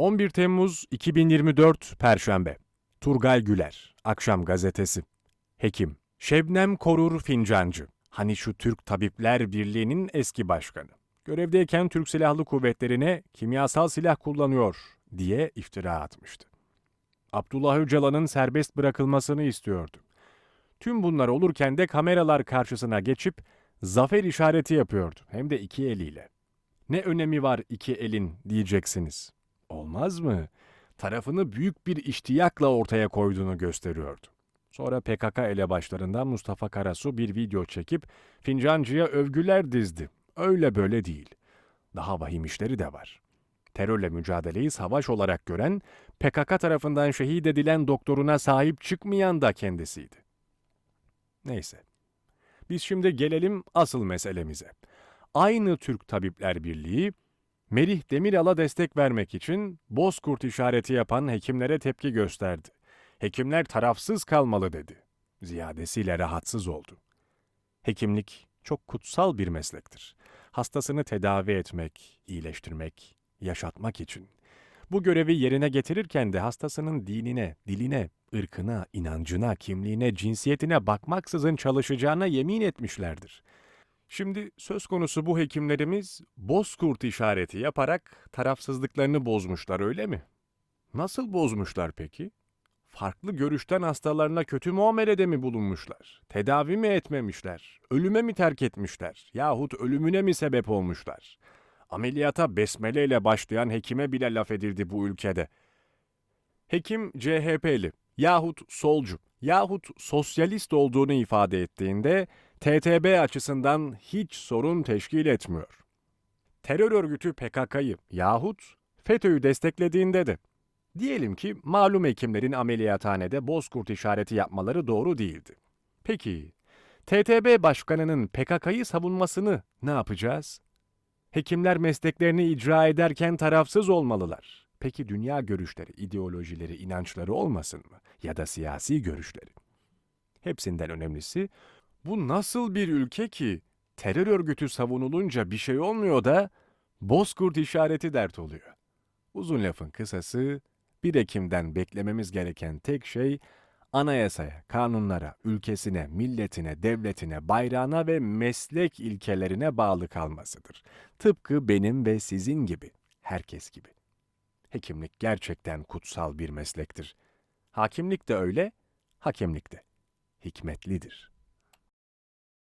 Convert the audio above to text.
11 Temmuz 2024 Perşembe. Turgay Güler, Akşam Gazetesi. Hekim. Şebnem Korur Fincancı. Hani şu Türk Tabipler Birliği'nin eski başkanı. Görevdeyken Türk Silahlı Kuvvetleri'ne kimyasal silah kullanıyor diye iftira atmıştı. Abdullah Öcalan'ın serbest bırakılmasını istiyordu. Tüm bunlar olurken de kameralar karşısına geçip zafer işareti yapıyordu. Hem de iki eliyle. Ne önemi var iki elin diyeceksiniz. Olmaz mı? Tarafını büyük bir iştiyakla ortaya koyduğunu gösteriyordu. Sonra PKK elebaşlarından Mustafa Karasu bir video çekip Fincancı'ya övgüler dizdi. Öyle böyle değil. Daha vahim işleri de var. Terörle mücadeleyi savaş olarak gören, PKK tarafından şehit edilen doktoruna sahip çıkmayan da kendisiydi. Neyse. Biz şimdi gelelim asıl meselemize. Aynı Türk Tabipler Birliği, Merih Demiral'a destek vermek için Bozkurt işareti yapan hekimlere tepki gösterdi. Hekimler tarafsız kalmalı dedi. Ziyadesiyle rahatsız oldu. Hekimlik çok kutsal bir meslektir. Hastasını tedavi etmek, iyileştirmek, yaşatmak için. Bu görevi yerine getirirken de hastasının dinine, diline, ırkına, inancına, kimliğine, cinsiyetine bakmaksızın çalışacağına yemin etmişlerdir. Şimdi söz konusu bu hekimlerimiz bozkurt işareti yaparak tarafsızlıklarını bozmuşlar öyle mi? Nasıl bozmuşlar peki? Farklı görüşten hastalarına kötü muamelede mi bulunmuşlar? Tedavi mi etmemişler? Ölüme mi terk etmişler? Yahut ölümüne mi sebep olmuşlar? Ameliyata besmele ile başlayan hekime bile laf edildi bu ülkede. Hekim CHP'li yahut solcu yahut sosyalist olduğunu ifade ettiğinde TTB açısından hiç sorun teşkil etmiyor. Terör örgütü PKK'yı yahut FETÖ'yü desteklediğinde de diyelim ki malum hekimlerin ameliyathanede bozkurt işareti yapmaları doğru değildi. Peki TTB başkanının PKK'yı savunmasını ne yapacağız? Hekimler mesleklerini icra ederken tarafsız olmalılar. Peki dünya görüşleri, ideolojileri, inançları olmasın mı? Ya da siyasi görüşleri? Hepsinden önemlisi bu nasıl bir ülke ki terör örgütü savunulunca bir şey olmuyor da bozkurt işareti dert oluyor. Uzun lafın kısası 1 Ekim'den beklememiz gereken tek şey anayasaya, kanunlara, ülkesine, milletine, devletine, bayrağına ve meslek ilkelerine bağlı kalmasıdır. Tıpkı benim ve sizin gibi, herkes gibi. Hekimlik gerçekten kutsal bir meslektir. Hakimlik de öyle, hakemlik de hikmetlidir.